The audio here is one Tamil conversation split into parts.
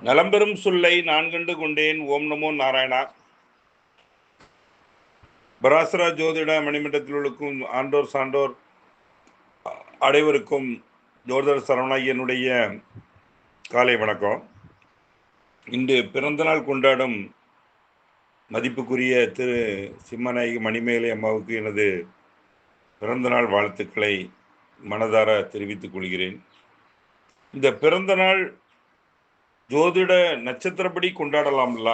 நலம்பெரும் சொல்லை நான் கண்டு கொண்டேன். ஓம் நமோ நாராயணா. பராசரா ஜோதிட மணிமண்டத்தில் உள்ளக்கும் ஆண்டோர் சான்றோர் அனைவருக்கும் ஜோதிடர் சரவணய்யனுடைய காலை வணக்கம். இன்று பிறந்தநாள் கொண்டாடும் மதிப்புக்குரிய திரு சிம்மநாயகி மணிமேலை அம்மாவுக்கு எனது பிறந்தநாள் வாழ்த்துக்களை மனதார தெரிவித்துக் கொள்கிறேன். இந்த பிறந்தநாள் ஜோதிட நட்சத்திரப்படி கொண்டாடலாம்ல.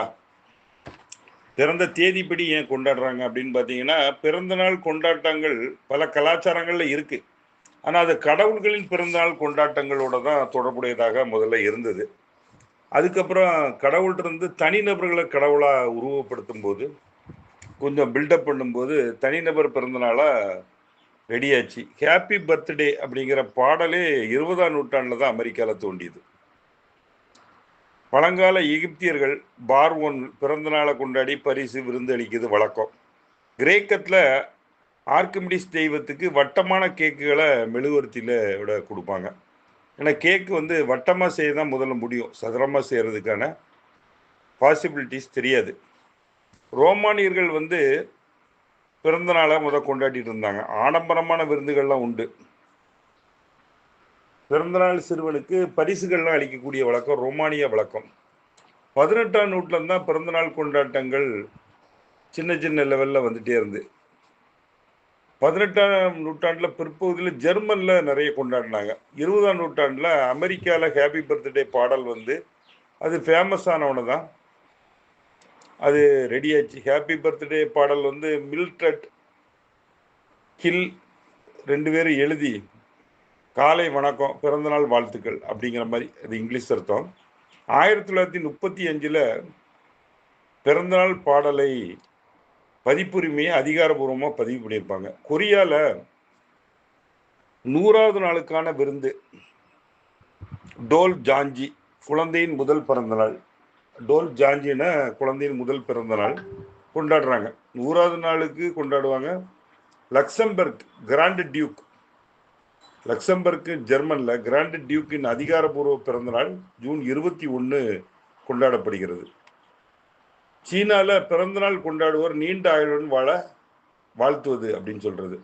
பிறந்த தேதிப்படி ஏன் கொண்டாடுறாங்க அப்படின்னு பார்த்தீங்கன்னா பிறந்த நாள் கொண்டாட்டங்கள் பல கலாச்சாரங்களில் இருக்கு. ஆனால் அது கடவுள்களின் பிறந்தநாள் கொண்டாட்டங்களோட தான் தொடர்புடையதாக முதல்ல இருந்தது. அதுக்கப்புறம் கடவுள்கிட்ட இருந்து தனிநபர்களை கடவுளாக உருவப்படுத்தும் போது கொஞ்சம் பில்டப் பண்ணும்போது தனிநபர் பிறந்தநாளாக ரெடியாச்சு ஹாப்பி பர்த்டே அப்படிங்கிற பாடலே இருபதாம் நூற்றாண்டில் தான் அமெரிக்காவில் தோண்டியது பழங்கால எகிப்தியர்கள் பார் ஒன் பிறந்த நாளை கொண்டாடி பரிசு விருந்து அளிக்கிறது வழக்கம். கிரேக்கத்தில் ஆர்கிமிடிஸ் தெய்வத்துக்கு வட்டமான கேக்குகளை மெழுகுவர்த்தியில் விட கொடுப்பாங்க. ஏன்னா கேக்கு வந்து வட்டமாக செய்ய தான் முதல்ல முடியும். சதுரமாக செய்கிறதுக்கான பாசிபிலிட்டிஸ் தெரியாது. ரோமானியர்கள் வந்து பிறந்த நாளாக முத கொண்டாடிட்டு இருந்தாங்க. ஆடம்பரமான விருந்துகள்லாம் உண்டு. பிறந்தநாள் சிறுவனுக்கு பரிசுகள்லாம் அளிக்கக்கூடிய வழக்கம் ரோமானிய வழக்கம். பதினெட்டாம் நூற்றில் தான் பிறந்தநாள் கொண்டாட்டங்கள் சின்ன சின்ன லெவலில் வந்துட்டே இருந்து. பதினெட்டாம் நூற்றாண்டில் பிற்பகுதியில் ஜெர்மனில் நிறைய கொண்டாடினாங்க. இருபதாம் நூற்றாண்டில் அமெரிக்காவில் ஹாப்பி பர்த்டே பாடல் வந்து அது ஃபேமஸ் ஆனவன தான் அது ரெடியாச்சு ஹாப்பி பர்த்டே பாடல் வந்து மில்ட்ரட் கில் ரெண்டு பேரும் எழுதி காலை வணக்கம் பிறந்தநாள் வாழ்த்துக்கள் அப்படிங்கிற மாதிரி அது இங்கிலீஷ் அர்த்தம். ஆயிரத்தி தொள்ளாயிரத்தி முப்பத்தி அஞ்சில் பிறந்தநாள் பாடலை பதிப்புரிமையை அதிகாரபூர்வமாக பதிவு பண்ணியிருப்பாங்க. கொரியாவில் நூறாவது நாளுக்கான விருந்து டோல் ஜாஞ்சி குழந்தையின் முதல் பிறந்தநாள். டோல் ஜாஞ்சின குழந்தையின் முதல் பிறந்தநாள். கொண்டாடுறாங்க. நூறாவது நாளுக்கு கொண்டாடுவாங்க. லக்சம்பர்க் கிராண்ட் டியூக் லக்சம்பர்க்கு ஜெர்மனில் கிராண்ட் டியூக்கின் அதிகாரப்பூர்வ பிறந்தநாள் ஜூன் இருபத்தி ஒன்று கொண்டாடப்படுகிறது. சீனாவில் பிறந்தநாள் கொண்டாடுவோர் நீண்ட ஆயுளுடன் வாழ வாழ்த்துவது அப்படின்னு சொல்கிறது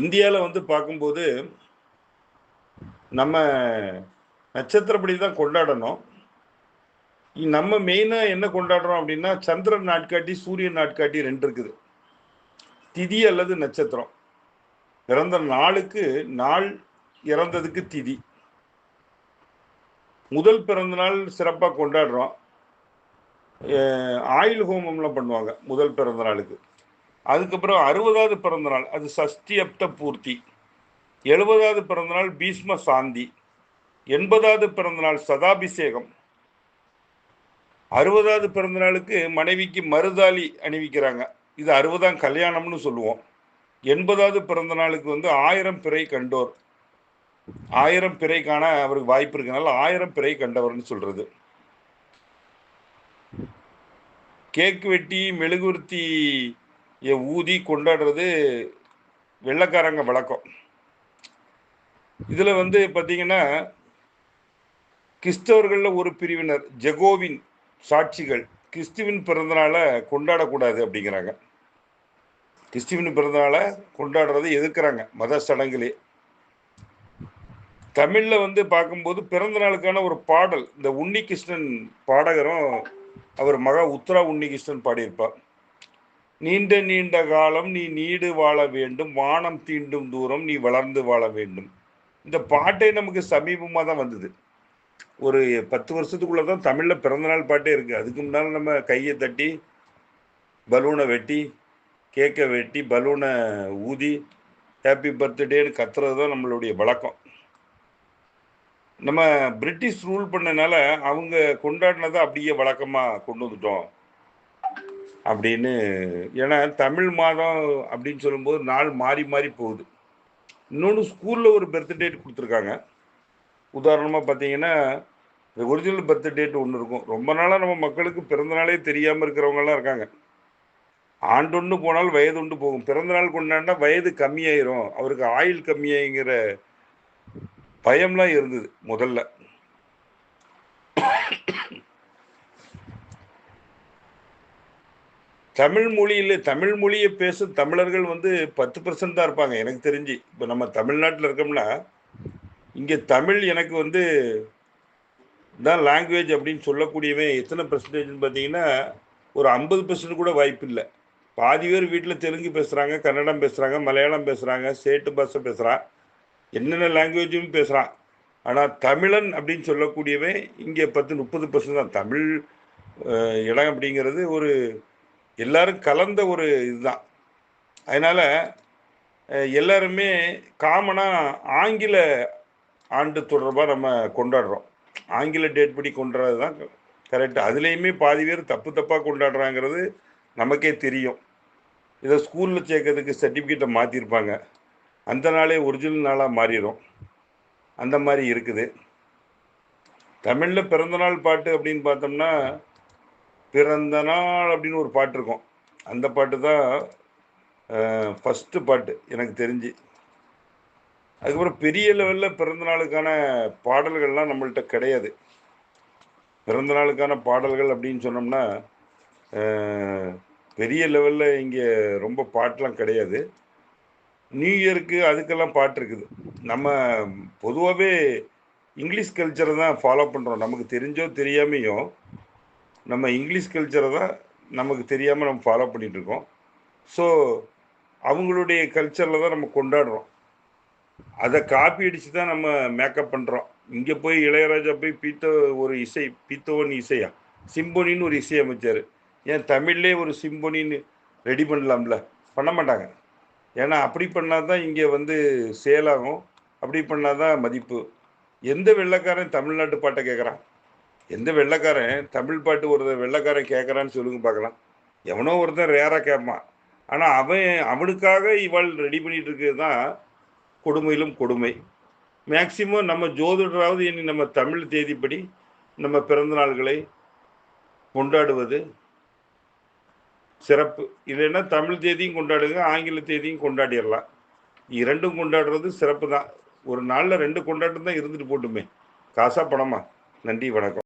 இந்தியாவில் வந்து பார்க்கும்போது நம்ம நட்சத்திரப்படி தான் கொண்டாடணும். நம்ம மெயினாக என்ன கொண்டாடுறோம் அப்படின்னா சந்திரன் நாட்காட்டி சூரியன் நாட்காட்டி ரெண்டு இருக்குது. திதி அல்லது நட்சத்திரம். பிறந்த நாளுக்கு நாள் இறந்ததுக்கு திதி. முதல் பிறந்த நாள் சிறப்பாக கொண்டாடுறோம். ஆயுள் ஹோமம்லாம் பண்ணுவாங்க முதல் பிறந்த நாளுக்கு. அதுக்கப்புறம் அறுபதாவது பிறந்த நாள் அது சஷ்டி அப்த பூர்த்தி. எழுபதாவது பிறந்த நாள் பீஷ்ம சாந்தி. எண்பதாவது பிறந்த நாள் சதாபிஷேகம். அறுபதாவது பிறந்த நாளுக்கு மனைவிக்கு மருதாளி அணிவிக்கிறாங்க. இது அறுபதாம் கல்யாணம்னு சொல்லுவோம். எண்பதாவது பிறந்த நாளுக்கு வந்து ஆயிரம் பிறை கண்டோர். ஆயிரம் பிறை காண அவருக்கு வாய்ப்பு இருக்கனால ஆயிரம் பிறை கண்டவர்னு சொல்றது. கேக் வெட்டி மெழுகுவர்த்தி ஊதி கொண்டாடுறது வெள்ளக்காரங்க வழக்கம். இதுல வந்து பார்த்தீங்கன்னா கிறிஸ்தவர்களில் ஒரு பிரிவினர் ஜெகோவின் சாட்சிகள் கிறிஸ்துவின் பிறந்தநாளை கொண்டாடக்கூடாது அப்படிங்கிறாங்க. கிறிஸ்துவின் பிறந்தநாளை கொண்டாடுறதை எதிர்க்கிறாங்க மத சடங்குலே. தமிழில் வந்து பார்க்கும்போது பிறந்த நாளுக்கான ஒரு பாடல் இந்த உன்னிகிருஷ்ணன் பாடகரும் அவர் மகா உத்தரா உன்னிகிருஷ்ணன் பாடியிருப்பார். நீண்ட நீண்ட காலம் நீ நீடு வாழ வேண்டும் வானம் தீண்டும் தூரம் நீ வளர்ந்து வாழ வேண்டும். இந்த பாட்டே நமக்கு சமீபமாக தான் வந்தது. ஒரு பத்து வருஷத்துக்குள்ள தான் தமிழில் பிறந்தநாள் பாட்டே இருக்குது அதுக்கு முன்னால் நம்ம கையை தட்டி பலூனை வெட்டி கேக்கை வெட்டி பலூனை ஊதி ஹாப்பி பர்த்டேன்னு கத்துறது தான் நம்மளுடைய வழக்கம். நம்ம பிரிட்டிஷ் ரூல் பண்ணனால அவங்க கொண்டாடினதை அப்படியே வழக்கமாக கொண்டு வந்துட்டோம். அப்படின்னு ஏன்னா தமிழ் மாதம் அப்படின்னு சொல்லும்போது நாள் மாறி மாறி போகுது. இன்னொன்று ஸ்கூலில் ஒரு பர்த் டேட் கொடுத்துருக்காங்க. உதாரணமாக பார்த்தீங்கன்னா இந்த ஒரிஜினல் பர்த் டேட் ஒன்று இருக்கும். ரொம்ப நாளாக நம்ம மக்களுக்கு பிறந்தநாளே தெரியாமல் இருக்கிறவங்கலாம் இருக்காங்க. ஆண்டொன்று போனால் வயது ஒன்று போகும். பிறந்த நாள் கொண்டாடினா வயது கம்மியாயிரும். அவருக்கு ஆயில் கம்மியாயிங்கிற பயம்லாம் இருந்தது முதல்ல. தமிழ் மொழியில் தமிழ் மொழியை பேசும் தமிழர்கள் வந்து பத்து பர்சன்ட் தான் இருப்பாங்க எனக்கு தெரிஞ்சு. இப்போ நம்ம தமிழ்நாட்டில் இருக்கோம்னா இங்கே தமிழ் எனக்கு வந்து தான் லாங்குவேஜ் அப்படின்னு சொல்லக்கூடியவன் எத்தனை பர்சன்டேஜ்னு பார்த்தீங்கன்னா ஒரு ஐம்பது பர்சன்ட் கூட வாய்ப்பு இல்லை பாதி பேர் வீட்டில் தெலுங்கு பேசுகிறாங்க கன்னடம் பேசுகிறாங்க மலையாளம் பேசுகிறாங்க சேட்டு பாஷை பேசுகிறான் என்னென்ன லாங்குவேஜும் பேசுகிறான் ஆனால் தமிழன் அப்படின்னு சொல்லக்கூடியவே இங்கே பத்து முப்பது பர்சன்ட் தான். தமிழ் இடம் அப்படிங்கிறது ஒரு எல்லாரும் கலந்த ஒரு இதுதான். அதனால் எல்லாருமே காமனாக ஆங்கில ஆண்டு தொடர்பாக நம்ம கொண்டாடுறோம். ஆங்கில டேட் படி கொண்டாடுறது தான் கரெக்ட் அதுலேயுமே பாதி பேர் தப்பு தப்பாக கொண்டாடுறாங்கிறது நமக்கே தெரியும். இதை ஸ்கூலில் சேர்க்கறதுக்கு சர்டிஃபிகேட்டை மாற்றிருப்பாங்க அந்த நாளே ஒரிஜினல் நாளாக மாறிடும். அந்த மாதிரி இருக்குது. தமிழில் பிறந்தநாள் பாட்டு அப்படின்னு பார்த்தோம்னா பிறந்த நாள் அப்படின்னு ஒரு பாட்டு இருக்கும். அந்த பாட்டு தான் ஃபஸ்ட்டு பாட்டு எனக்கு தெரிஞ்சு. அதுக்கப்புறம் பெரிய லெவலில் பிறந்த நாளுக்கான பாடல்கள்லாம் நம்மள்கிட்ட கிடையாது. பிறந்த நாளுக்கான பாடல்கள் அப்படின்னு சொன்னோம்னா பெரிய லெவலில் இங்கே ரொம்ப பாட்டெலாம் கிடையாது. நியூ இயருக்கு அதுக்கெல்லாம் பாட்டு இருக்குது. நம்ம பொதுவாகவே இங்கிலீஷ் கல்ச்சரை தான் ஃபாலோ பண்ணுறோம் நமக்கு தெரிஞ்சோ தெரியாமையோ நம்ம இங்கிலீஷ் கல்ச்சரை தான் நமக்கு தெரியாமல் நம்ம ஃபாலோ பண்ணிகிட்ருக்கோம் ஸோ அவங்களுடைய கல்ச்சரில் தான் நம்ம கொண்டாடுறோம். அதை காப்பி அடித்து தான் நம்ம மேக்கப் பண்ணுறோம் இங்கே போய் இளையராஜா போய் பீத்தோ ஒரு இசை பீத்தோவன் இசையா? சிம்போனின்னு ஒரு இசை அமைச்சார். ஏன் தமிழ்லே ஒரு சிம்பொனின்னு ரெடி பண்ணலாம்ல? பண்ண மாட்டாங்க. ஏன்னா அப்படி பண்ணால் தான் இங்கே வந்து சேலாகும். அப்படி பண்ணால் தான் மதிப்பு. எந்த வெள்ளைக்காரன் தமிழ்நாட்டு பாட்டை கேட்குறான் எந்த வெள்ளைக்காரன் தமிழ் பாட்டு ஒரு வெள்ளைக்காரன் கேட்குறான்னு சொல்லுங்க பார்க்கலாம். எவனோ ஒருத்தன் ரேராக கேட்பான். ஆனால் அவன் அவனுக்காக இவள் ரெடி பண்ணிட்டு இருக்கிறது தான் கொடுமையிலும் கொடுமை. மேக்சிமம் நம்ம ஜோதிடராவது இனி நம்ம தமிழ் தேதிப்படி நம்ம பிறந்த நாள்களை கொண்டாடுவது சிறப்பு. இல்லைன்னா தமிழ் தேதியும் கொண்டாடுங்க ஆங்கில தேதியும் கொண்டாடிடலாம். இரண்டும் கொண்டாடுறது சிறப்பு தான் ஒரு நாளில் ரெண்டு கொண்டாட்டம் தான் இருந்துட்டு போட்டுமே. காசா பணமா? நன்றி வணக்கம்.